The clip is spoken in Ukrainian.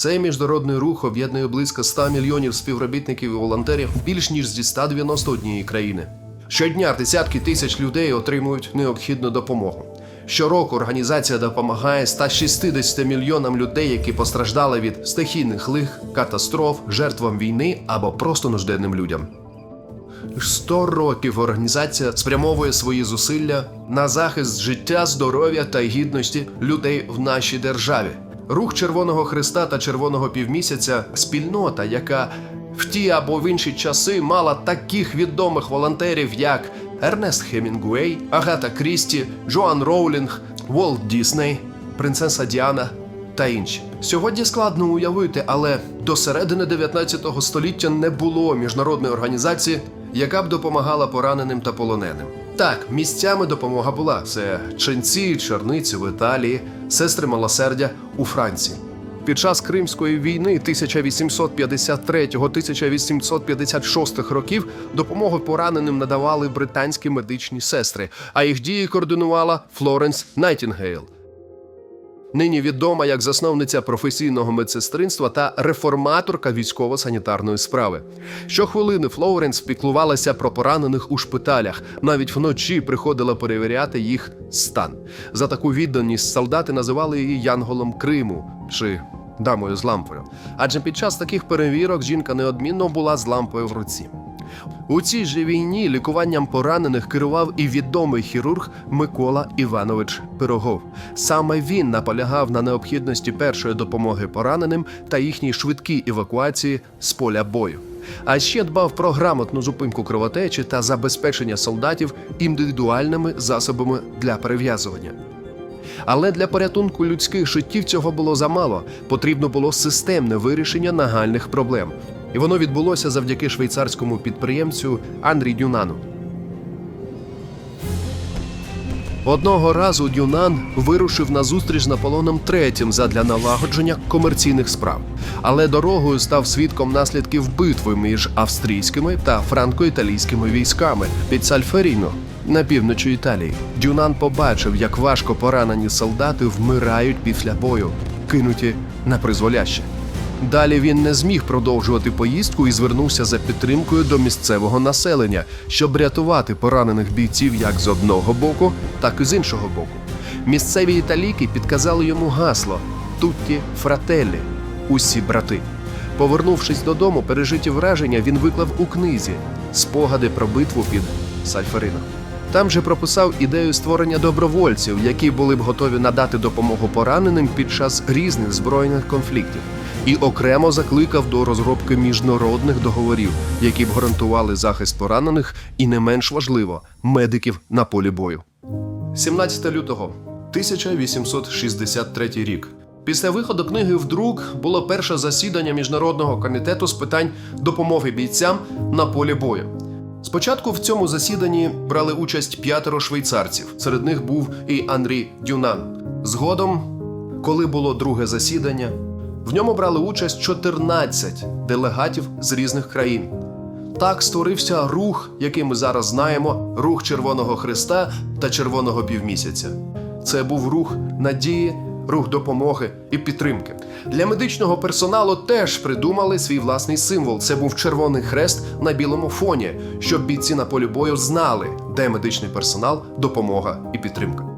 Цей міжнародний рух об'єднує близько 100 мільйонів співробітників і волонтерів більш ніж зі 191 країни. Щодня десятки тисяч людей отримують необхідну допомогу. Щороку організація допомагає 160 мільйонам людей, які постраждали від стихійних лих, катастроф, жертвам війни або просто нужденним людям. 100 років організація спрямовує свої зусилля на захист життя, здоров'я та гідності людей в нашій державі. Рух Червоного Христа та Червоного півмісяця спільнота, яка в ті або в інші часи мала таких відомих волонтерів, як Ернест Хемінгуей, Агата Крісті, Джоан Роулінг, Волт Дісней, принцеса Діана та інші. Сьогодні складно уявити, але до середини 19 століття не було міжнародної організації, яка б допомагала пораненим та полоненим. Так, місцями допомога була: це ченці, черниці в Італії, сестри милосердя у Франції. Під час Кримської війни 1853-1856 років допомогу пораненим надавали британські медичні сестри, а їх дії координувала Флоренс Найтінгейл. Нині відома як засновниця професійного медсестринства та реформаторка військово-санітарної справи. Щохвилини Флоренс піклувалася про поранених у шпиталях, навіть вночі приходила перевіряти їх стан. За таку відданість солдати називали її Янголом Криму чи дамою з лампою. Адже під час таких перевірок жінка неодмінно була з лампою в руці. У цій же війні лікуванням поранених керував і відомий хірург Микола Іванович Пирогов. Саме він наполягав на необхідності першої допомоги пораненим та їхній швидкій евакуації з поля бою. А ще дбав про грамотну зупинку кровотечі та забезпечення солдатів індивідуальними засобами для перев'язування. Але для порятунку людських життів цього було замало. Потрібно було системне вирішення нагальних проблем. І воно відбулося завдяки швейцарському підприємцю Андрі Дюнану. Одного разу Дюнан вирушив на зустріч з Наполеоном III задля налагодження комерційних справ, але дорогою став свідком наслідків битви між австрійськими та франко-італійськими військами під Сальферіно на півночі Італії. Дюнан побачив, як важко поранені солдати вмирають після бою, кинуті на призволяще. Далі він не зміг продовжувати поїздку і звернувся за підтримкою до місцевого населення, щоб рятувати поранених бійців як з одного боку, так і з іншого боку. Місцеві італійки підказали йому гасло Тутті фрателлі усі брати. Повернувшись додому, пережиті враження він виклав у книзі спогади про битву під Сальферином. Там же прописав ідею створення добровольців, які були б готові надати допомогу пораненим під час різних збройних конфліктів, і окремо закликав до розробки міжнародних договорів, які б гарантували захист поранених і не менш важливо медиків на полі бою. 17 лютого 1863 рік. Після виходу книги в друк було перше засідання міжнародного комітету з питань допомоги бійцям на полі бою. Спочатку в цьому засіданні брали участь п'ятеро швейцарців. Серед них був і Андрій Дюнан. Згодом, коли було друге засідання, в ньому брали участь 14 делегатів з різних країн. Так створився рух, який ми зараз знаємо: рух Червоного Христа та Червоного півмісяця. Це був рух надії, рух допомоги і підтримки. Для медичного персоналу теж придумали свій власний символ. Це був червоний хрест на білому фоні, щоб бійці на полі бою знали, де медичний персонал, допомога і підтримка.